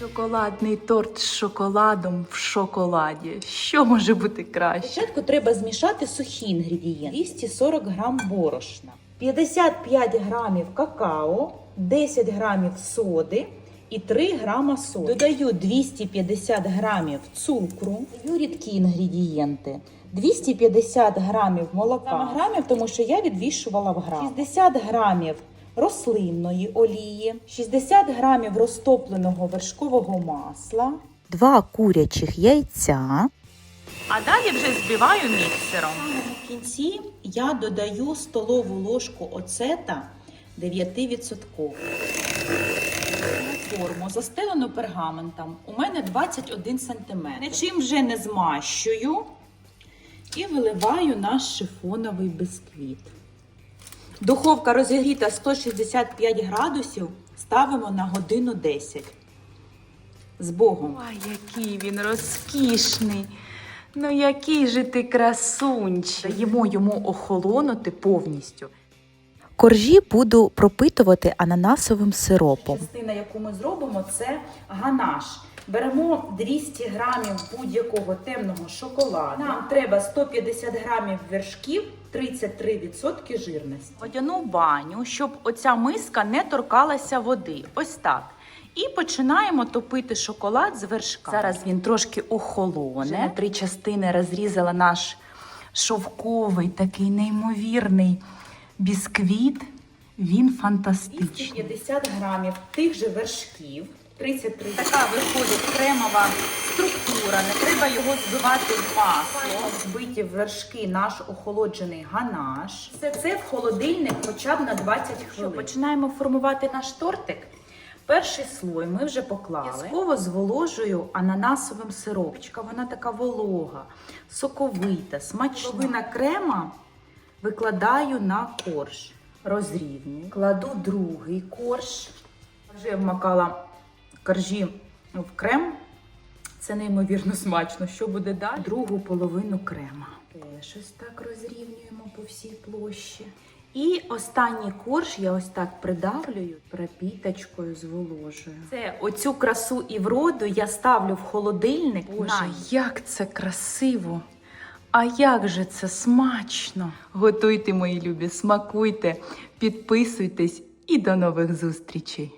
Шоколадний торт з шоколадом в шоколаді. Що може бути краще? Спочатку треба змішати сухі інгредієнти. 240 грам борошна, 55 грамів какао, 10 грамів соди і 3 грама соди. Додаю 250 грамів цукру, додаю рідкі інгредієнти. 250 грамів молока, грамів, тому що я відвішувала в грам. 60 грамів рослинної олії, 60 грамів розтопленого вершкового масла, 2 курячих яйця, А далі вже збиваю міксером. В кінці я додаю столову ложку оцета 9%. Форму застелену пергаментом. У мене 21 см. Нічим вже не змащую і виливаю наш шифоновий бисквіт. Духовка розігріта 165 градусів. Ставимо на годину 10. З Богом. Ой, який він розкішний. Ну який же ти красунчик. Даємо йому охолонути повністю. Коржі буду пропитувати ананасовим сиропом. Частина, яку ми зробимо, це ганаш. Беремо 200 грамів будь-якого темного шоколаду. Нам треба 150 грамів вершків, 33% жирності. Водяну баню, щоб оця миска не торкалася води. Ось так. І починаємо топити шоколад з вершка. Зараз він трошки охолоне. На три частини розрізала наш шовковий, такий неймовірний бісквіт. Він фантастичний. 250 грамів тих же вершків, 33. Така виходить кремова структура, не треба його збивати в масло. Збиті в вершки наш охолоджений ганаш. Все це в холодильник хоча б на 20 хвилин. Починаємо формувати наш тортик. Перший слой ми вже поклали. Обов'язково зволожую ананасовим сиропчиком. Вона така волога, соковита, смачна. Половина крема викладаю на корж. Розрівнюю. Кладу другий корж. Вже вмакала коржі в крем. Це неймовірно смачно. Що буде далі? Другу половину крема. Теж ось так розрівнюємо по всій площі. І останній корж я ось так придавлюю, пропіточкою зволожую. Це оцю красу і вроду я ставлю в холодильник. Боже, на як це красиво! А як же це смачно! Готуйте, мої любі, смакуйте, підписуйтесь і до нових зустрічей!